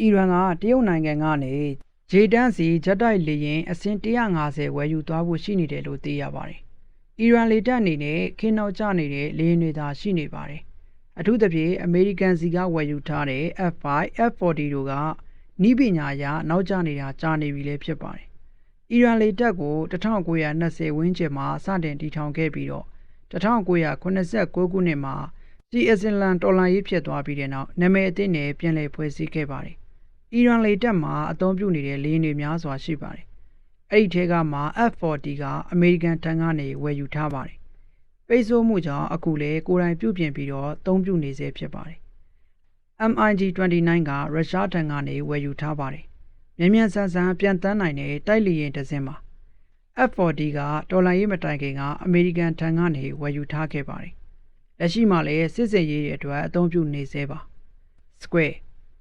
အီရန်ကတရုတ်နိုင်ငံကနေဂျေတန်းစီဂျက်တိုက်လေယာဉ်အစင်း150ဝယ်ယူသွားဖို့ရှိနေတယ်လို့သိရပါတယ်။အီရန်လေတပ်အနေနဲ့ခင်းနောက်ကျနေတဲ့လေယာဉ်တွေသာရှိနေပါတယ်။အထူးသဖြင့်အမေရိကန်စီကဝယ်ယူထားတဲ့ F5, F40 တို့ကနီးပညာအရနောက်ကျနေတာကြာနေပြီလည်းဖြစ်ပါတယ်။အီရန်လေတပ်ကို1920ဝန်းကျင်မှာစတင်တည်ထောင်ခဲ့ပြီးတော့1989ခုနှစ်မှာစီအစင်လန်တော်လန်ရေးဖြစ်သွားပြီးတဲ့နောက်နာမည်အသစ်နဲ့ပြန်လည်ဖွဲ့စည်းခဲ့ပါတယ်။ အီရန်လေတပ်မှာအသုံးပြုနေတဲ့လေယာဉ်တွေများစွာရှိပါတယ်။အဲ့ဒီထဲကမှ F40 ကအမေရိကန်တန်ကနေဝယ်ယူထားပါတယ်။ပိတ်ဆို့မှုကြောင့်အခုလေကိုယ်တိုင်ပြုပြင်ပြီးတော့အသုံးပြုနေစေဖြစ်ပါတယ်။ MiG-29 ကရုရှားတန်ကနေဝယ်ယူထားပါတယ်။မြန်မြန်ဆန်ဆန်ပြန်တန်းနိုင်တဲ့တိုက်လေယာဉ်တစ်စင်းပါ။ F40 ကဒေါ်လာရေးမတိုင်ခင်ကအမေရိကန်ထံကနေဝယ်ယူထားခဲ့ပါတယ်။လက်ရှိမှာလည်းစစ်စင်ရေးတွေအတွက်အသုံးပြုနေသေးပါ။ Square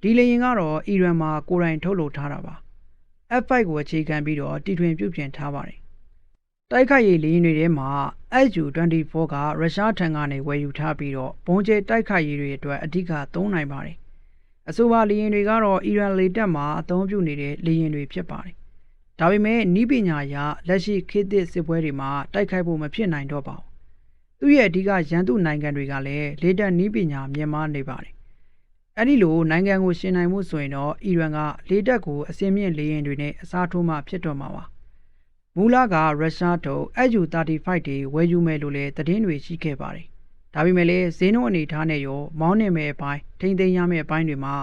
ဒီလေယာဉ်ကတော့အီရန်မှာကိုယ်တိုင်ထုတ်လုပ်ထားတာပါ။ F5 ကိုအခြေခံပြီးတော့တီထွင်ပြုပြင်ထားပါတယ်။တိုက်ခိုက်ရေးလေယာဉ်တွေထဲမှာ Su-24 ကရုရှားထံကနေဝယ်ယူထားပြီးတော့ဘုံကျဲတိုက်ခိုက်ရေးတွေအတွက်အဓိကသုံးနိုင်ပါတယ်။အဆိုပါလေယာဉ်တွေကတော့အီရန်လေတပ်မှာအသုံးပြုနေတဲ့လေယာဉ်တွေဖြစ်ပါတယ်။ဒါပေမဲ့နီးပညာအရလက်ရှိခေတ်သစ်စစ်ပွဲတွေမှာတိုက်ခိုက်ဖို့မဖြစ်နိုင်တော့ပါဘူး။သူ့ရဲ့အဓိကရန်သူနိုင်ငံတွေကလည်းလေတပ်နီးပညာမြင့်မားနေပါတယ်။ အဲဒီလိုနိုင်ငံကိုရှင်နိုင်မှုဆိုရင်တော့အီရန်ကလေတပ်ကိုအစင်းမြင့်လေယာဉ်တွေနဲ့အစားထိုးမှဖြစ်တော့မှာပါ။မူလကရုရှားထုတ် Su-35 တွေဝယ်ယူမယ်လို့လည်းသတင်းတွေရှိခဲ့ပါတယ်။ဒါပေမဲ့လည်းဈေးနှုန်းအနေထားနဲ့ရောမောင်းနှင်မဲ့အပိုင်းထိမ့်သိမ်းရမယ့်အပိုင်းတွေမှာ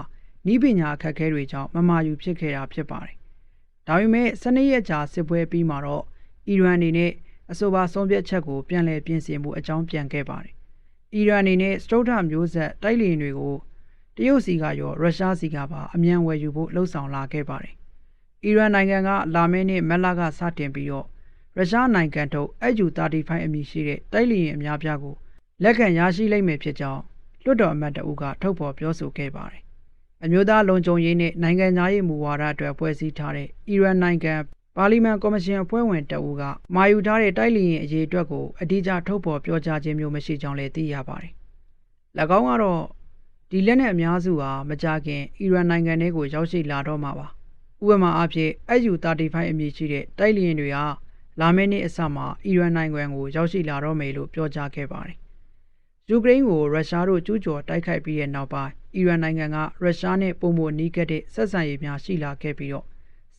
နီးပညာအခက်အခဲတွေကြောင့်မမာယူဖြစ်ခဲ့တာဖြစ်ပါတယ်။ဒါပေမဲ့စနေရက်ကြာစစ်ပွဲပြီးမှာတော့အီရန်အနေနဲ့အဆိုပါဆုံးဖြတ်ချက်ကိုပြန်လည်ပြင်ဆင်မှုအကြောင်းပြန်ခဲ့ပါတယ်။အီရန်အနေနဲ့စတုထမျိုးဆက်တိုက်လေယာဉ်တွေကို တရုတ်စီကရောရုရှားစီကပါအမြန်ဝယ်ယူဖို့လှုံ့ဆော်လာခဲ့ပါတယ်။အီရန်နိုင်ငံကလာမယ့်နှစ်မက်လာကစတင်ပြီးတော့ရုရှားနိုင်ငံထုတ် Su-35 အမည်ရှိတဲ့တိုက်လေယာဉ်အများပြားကိုလက်ခံရရှိလိမ့်မယ်ဖြစ်ကြောင်းလွှတ်တော်အမတ်တအုပ်ကထုတ်ဖော်ပြောဆိုခဲ့ပါတယ်။အမျိုးသားလုံခြုံရေးနဲ့နိုင်ငံသားရေးမူဝါဒအတွက်ဖွဲ့စည်းထားတဲ့အီရန်နိုင်ငံပါလီမန်ကော်မရှင်အဖွဲ့ဝင်တအုပ်ကမာယူထားတဲ့တိုက်လေယာဉ်အရေးအတွက်ကိုအတိအကျထုတ်ဖော်ပြောကြားခြင်းမျိုးမရှိကြောင်းလည်းသိရပါတယ်။၎င်းကတော့ ဒီလက်နက်အများစုဟာမကြခင်အီရန်နိုင်ငံထဲကိုရောက်ရှိလာတော့မှာပါ။ဥပမာအားဖြင့် Su-35 အမည်ရှိတဲ့တိုက်လေယာဉ်တွေဟာလာမယ့်နှစ်အစမှာအီရန်နိုင်ငံကိုရောက်ရှိလာတော့မယ်လို့ပြောကြားခဲ့ပါတယ်။ယူကရိန်းကိုရုရှားတို့ကျူးကျော်တိုက်ခိုက်ပြီးတဲ့နောက်ပိုင်းအီရန်နိုင်ငံကရုရှားနဲ့ပုံမနီးကပ်တဲ့ဆက်ဆံရေးများရှိလာခဲ့ပြီးတော့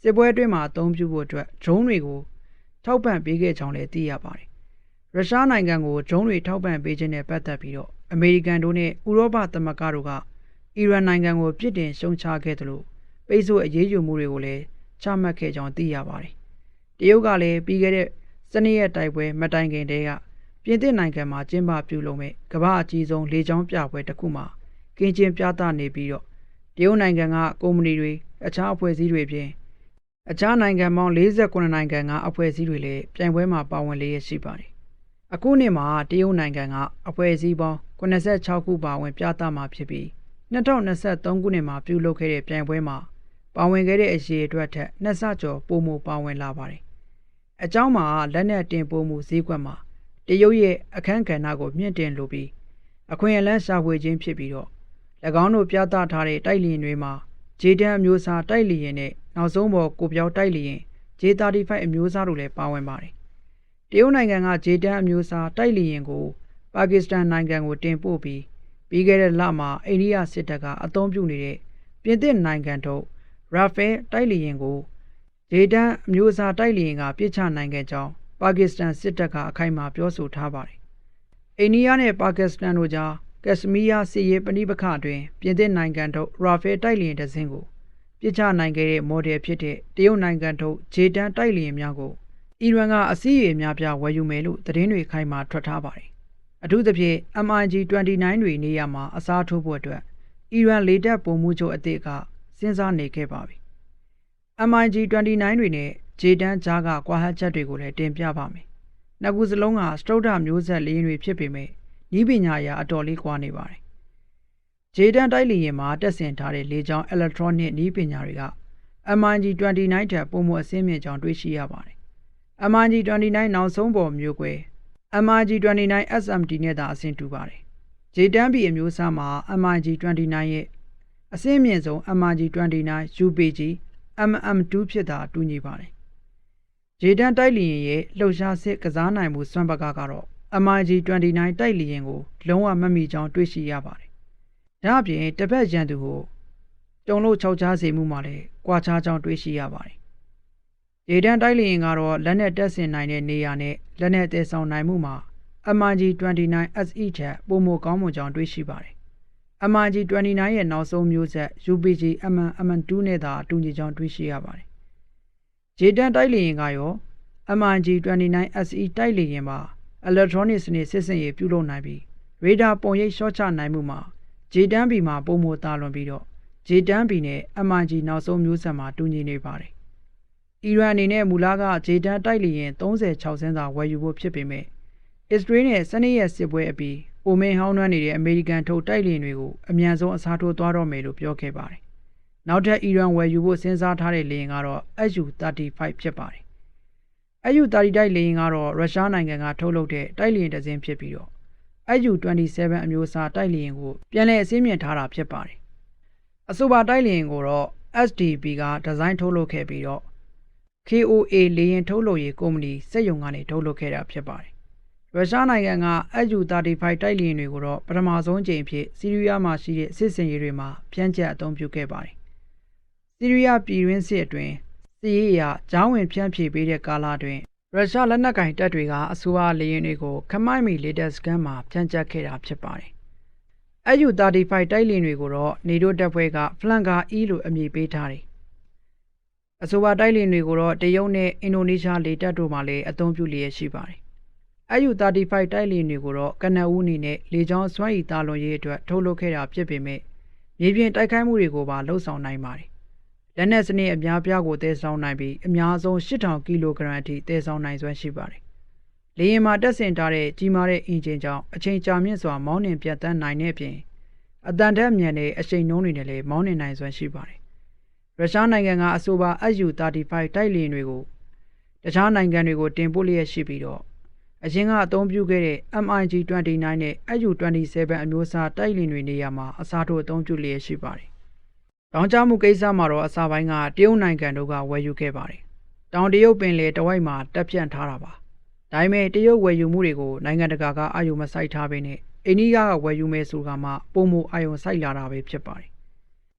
စစ်ပွဲအတွင်းမှာအသုံးပြုဖို့အတွက်ဒရုန်းတွေကိုထောက်ပံ့ပေးခဲ့ကြောင်းလည်းသိရပါတယ်။ရုရှားနိုင်ငံကိုဒရုန်းတွေထောက်ပံ့ပေးခြင်းနဲ့ပတ်သက်ပြီးတော့ အမေရိကန်တို့နဲ့ဥရောပသမဂ္ဂတို့ကအီရန်နိုင်ငံကိုပြစ်တင်ရှုံချခဲ့တယ်လို့ပိတ်ဆို့အရေးယူမှုတွေကိုလည်းချမှတ်ခဲ့ကြောင်းသိရပါတယ်။တရုတ်ကလည်းပြီးခဲ့တဲ့စနေရက်တိုက်ပွဲမတိုင်ခင်တည်းကပြင်သစ်နိုင်ငံမှာကျင်းပပြုလုပ်မဲ့ကမ္ဘာအကြီးဆုံးလေကြောင်းပြပွဲတစ်ခုမှာကင်းကျင်းပြသနေပြီးတော့တရုတ်နိုင်ငံကကုမ္ပဏီတွေအခြားအဖွဲ့အစည်းတွေပြင်အခြားနိုင်ငံပေါင်း48နိုင်ငံကအဖွဲ့အစည်းတွေလည်းပြိုင်ပွဲမှာပါဝင်လျက်ရှိပါတယ်။ အခုနှစ်မှာတရုတ်နိုင်ငံကအဖွဲ့အစည်းပေါင်း86ခုပါဝင်ပြသမှာဖြစ်ပြီး2023ခုနှစ်မှာပြုလုပ်ခဲ့တဲ့ပြိုင်ပွဲမှာပါဝင်ခဲ့တဲ့အရေးအတွက်ထက်နှစ်ဆကျော်ပိုမိုပါဝင်လာပါတယ်။အကြောင်းမှာလက်နက်တင်ပို့မှုဈေးကွက်မှာတရုတ်ရဲ့အခန်းကဏ္ဍကိုမြင့်တင်လိုပြီးအခွင့်အလမ်းရှာဖွေခြင်းဖြစ်ပြီးတော့၎င်းတို့ပြသထားတဲ့တိုက်လျင်တွေမှာဂျေတန်အမျိုးအစားတိုက်လျင်နဲ့နောက်ဆုံးပေါ်ကိုပြောက်တိုက်လျင် J35 အမျိုးအစားတို့လည်းပါဝင်ပါတယ်။တ ရုတ်နိုင်ငံကဂျေတန်အမျိုးအစားတိုက်လျင်ကိုပါကစ္စတန်နိုင်ငံကိုတင်ပို့ပြီးပြီးခဲ့တဲ့လမှာအိန္ဒိယစစ်တပ်ကအသုံးပြုနေတဲ့ပြင်သစ်နိုင်ငံထုတ်ရာဖဲတိုက်လျင်ကိုဂျေတန်အမျိုးအစားတိုက်လျင်ကပြစ်ချနိုင်ခဲ့ကြောင်းပါကစ္စတန်စစ်တပ်ကအခိုင်အမာပြောဆိုထားပါတယ်။အိန္ဒိယနဲ့ပါကစ္စတန်တို့ကြားကက်စမီးယားစစ်ရေးပဋိပက္ခတွင်ပြင်သစ်နိုင်ငံထုတ်ရာဖဲတိုက်လျင်တစ်စင်းကိုပြစ်ချနိုင်ခဲ့တဲ့မော်ဒယ်ဖြစ်တဲ့တရုတ်နိုင်ငံထုတ်ဂျေတန်တိုက်လျင်များကို အီရန်ကအစည်းအဝေးများပြဝယ်ယူမယ်လို့သတင်းတွေခိုင်မာထွက်ထားပါတယ်။အထူးသဖြင့် MiG-29 တွေနေရာမှာအစားထိုးဖို့အတွက်အီရန်လေတပ်ပုံမှုချုပ်အသစ်ကစဉ်းစားနေခဲ့ပါပြီ။ MiG-29 တွေနဲ့ဂျေတန်ကြားကကွာဟချက်တွေကိုလည်းတင်ပြပါမယ်။နှစ်ခုစလုံးကစတုဒ္ဓမျိုးဆက်လေးတွေဖြစ်ပေမဲ့ဤပညာရာအတော်လေးကွာနေပါတယ်။ဂျေတန်တိုက်လေယာဉ်မှာတက်ဆင်ထားတဲ့လေကြောင်း electronic ဤပညာတွေက MiG-29 ထက်ပိုမိုအဆင့်မြင့်ကြောင်းတွေ့ရှိရပါတယ်။ MiG-29 နောက်ဆုံးပေါ်မျိုးကွယ် MiG-29 SMT နဲ့သာအဆင့်တူပါတယ်။ဂျေတန်ဘီအမျိုးအစားမှာ MiG-29 ရဲ့အစင်းမြင့်ဆုံး MRG-29 UPG MM2 ဖြစ်တာတူညီပါတယ်။ဂျေတန်တိုက်လီရင်ရဲ့လှုပ်ရှားစစ်ကစားနိုင်မှုစွမ်းပကားကတော့ MRG-29 တိုက်လီရင်ကိုလုံးဝမမိကြောင်းတွေ့ရှိရပါတယ်။ဒါအပြင်တစ်ဖက်ရန်သူကိုကြုံလို့ခြောက်ချားစေမှုမှာလည်းကွာခြားကြောင်းတွေ့ရှိရပါတယ်။ ဂျေတန်တိုက်လီရင်ကတော့လက်နဲ့တက်ဆင်နိုင်တဲ့နေရာနဲ့လက်နဲ့တည်ဆောင်နိုင်မှုမှာ MRG-29 SE ထက်ပိုမိုကောင်းမွန်ကြောင်းတွေ့ရှိပါတယ်။ MRG-29 ရဲ့နောက်ဆုံးမျိုးဆက် UPG MM2 နဲ့သာအတူညီကြောင်းတွေ့ရှိရပါတယ်။ J10 တိုက်လေယာဉ်ကရော MRG-29 SE တိုက်လေယာဉ်မှာ electronic စနစ်စစ်စင်ရေးပြုလုပ်နိုင်ပြီး radar ပုံရိပ်ရှော့ချနိုင်မှုမှာ J10B မှာပုံမတာလွန်ပြီးတော့ J10B နဲ့ MRG နောက်ဆုံးမျိုးဆက်မှာတူညီနေပါတယ်။ အီရန်အနေနဲ့မူလက J10 တိုက်လေယာဉ်36ဆင်းသာဝယ်ယူဖို့ဖြစ်ပေမဲ့အစ္စရေးနဲ့စနေရဲ့စစ်ပွဲအပြီးအိုမင်းဟောင်းနှွမ်းနေတဲ့အမေရိကန်ထုတ်တိုက်လျင်တွေကိုအမြန်ဆုံးအစားထိုးသွားတော့မယ်လို့ပြောခဲ့ပါတယ်။နောက်ထပ်အီရန်ဝယ်ယူဖို့စဉ်းစားထားတဲ့လေယာဉ်ကတော့ Su-35 ဖြစ်ပါတယ်။ Su-30 တိုက်လေယာဉ်ကတော့ရုရှားနိုင်ငံကထုတ်လုပ်တဲ့တိုက်လေယာဉ်တစ်စင်းဖြစ်ပြီးတော့ Su-27 အမျိုးအစားတိုက်လေယာဉ်ကိုပြန်လည်အစင်းမြင့်ထားတာဖြစ်ပါတယ်။အဆိုပါတိုက်လေယာဉ်ကိုတော့ SDB ကဒီဇိုင်းထုတ်လုပ်ခဲ့ပြီးတော့ KOA လေယာဉ်ထုတ်လုပ်ရေးကုမ္ပဏီစက်ရုံကနေထုတ်လုပ်ခဲ့တာဖြစ်ပါတယ်ရုရှားနိုင်ငံက Su-35 တိုက်လေယာဉ်တွေကိုတော့ပထမဆုံးအကြိမ်အဖြစ်စီးရီးယားမှာရှိတဲ့စစ်စင်ရေးတွေမှာဖြန့်ကျက်အသုံးပြုခဲ့ပါတယ်။စီးရီးယားပြည်တွင်းစစ်အတွင်းစစ်ရေးအရဂျောင်းဝင်ဖြန့်ဖြေပေးတဲ့ကာလအတွင်းရုရှားလက်နက်ကင်တပ်တွေကအဆိုပါလေယာဉ်တွေကိုခမိုင်းမီလေတပ်စကန်မှာဖြန့်ကျက်ခဲ့တာဖြစ်ပါတယ်။ Su-35 တိုက်လေယာဉ်တွေကိုတော့နေတိုးတပ်ဖွဲ့က Flanker E လို့အမည်ပေးထားတယ်။ အဆိုပါတိုက်လေယာဉ်တွေကိုတော့တရုတ်နဲ့အင်ဒိုနီးရှားလေတပ်တို့မှလည်းအသုံးပြုလျက်ရှိပါတယ်။ Su-35 တိုက်လေယာဉ်တွေကိုတော့ကနအူးအနေနဲ့လေကြောင်းစွမ်းရည်တာလွန်ရေးအတွက်ထုတ်လုပ်ခဲ့တာဖြစ်ပေမဲ့မြေပြင်တိုက်ခိုက်မှုတွေကိုပါလှုပ်ဆောင်နိုင်ပါတယ်။လက်နက်စနစ်အများပြားကိုတည်ဆောင်နိုင်ပြီးအများဆုံး8000ကီလိုဂရမ်အထိတည်ဆောင်နိုင်စွမ်းရှိပါတယ်။လေယာဉ်မှာတက်ဆင်ထားတဲ့ကြီးမားတဲ့အင်ဂျင်ကြောင့်အချိန်ကြာမြင့်စွာမောင်းနှင်ပြတ်တန်းနိုင်တဲ့အပြင်အတန်တက်မြန်တဲ့အရှိန်နှုန်းတွေနဲ့လည်းမောင်းနှင်နိုင်စွမ်းရှိပါတယ်။ ရုရှားနိုင်ငံကအဆိုပါ Su-35 တိုက်လေယာဉ်တွေကိုတခြားနိုင်ငံတွေကိုတင်ပို့လျက်ရှိပြီးတော့အရင်ကအသုံးပြုခဲ့တဲ့ MiG-29 နဲ့ Su-27 အမျိုးအစားတိုက်လေယာဉ်တွေနေရာမှာအစားထိုးအသုံးပြုလျက်ရှိပါတယ်။တောင်ကျမှုကိစ္စမှာတော့အစပိုင်းကတရုတ်နိုင်ငံတို့ကဝယ်ယူခဲ့ပါတယ်။တောင်တရုတ်ပင်လယ်တဝိုက်မှာတပ်ဖြန့်ထားတာပါ။ဒါပေမဲ့တရုတ်ဝယ်ယူမှုတွေကိုနိုင်ငံတကာကအာရုံမစိုက်ထားဘဲနဲ့အိန္ဒိယကဝယ်ယူမယ်ဆိုကမှပုံမအာရုံစိုက်လာတာပဲဖြစ်ပါတယ်။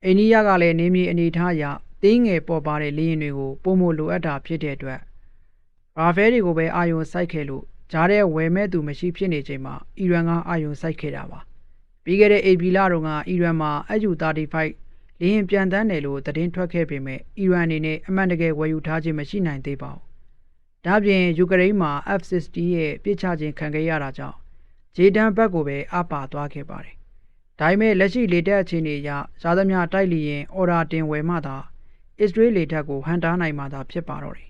အိန္ဒိယကလည်းနေမြေအနေထားအရသေးငယ်ပေါ်ပါတဲ့လေယာဉ်တွေကိုပုံမလိုအပ်တာဖြစ်တဲ့အတွက်ရာဖဲတွေကိုပဲအာရုံစိုက်ခဲ့လို့ကြားတဲ့ဝယ်မဲ့သူမရှိဖြစ်နေချိန်မှာအီရန်ကအာရုံစိုက်ခဲ့တာပါပြီးခဲ့တဲ့အေဗီလာတုန်းကအီရန်မှာ Su-35 လေယာဉ်ပြန်တန်းတယ်လို့သတင်းထွက်ခဲ့ပေမဲ့အီရန်အနေနဲ့အမှန်တကယ်ဝယ်ယူထားခြင်းမရှိနိုင်သေးပါဘူးဒါပြင်ယူကရိန်းမှာ F-60 ရဲ့ပြစ်ချခြင်းခံခဲ့ရတာကြောင့်ဂျေဒန်ဘက်ကိုပဲအပါသွားခဲ့ပါတယ် ဒါပေမဲ့လက်ရှိလေတပ်အခြေအနေအရရာသမျှတိုက်လီရင်အော်ဒါတင်ဝယ်မှသာအစ္စရေးလေတပ်ကိုဟန်တားနိုင်မှသာဖြစ်ပါတော့တယ်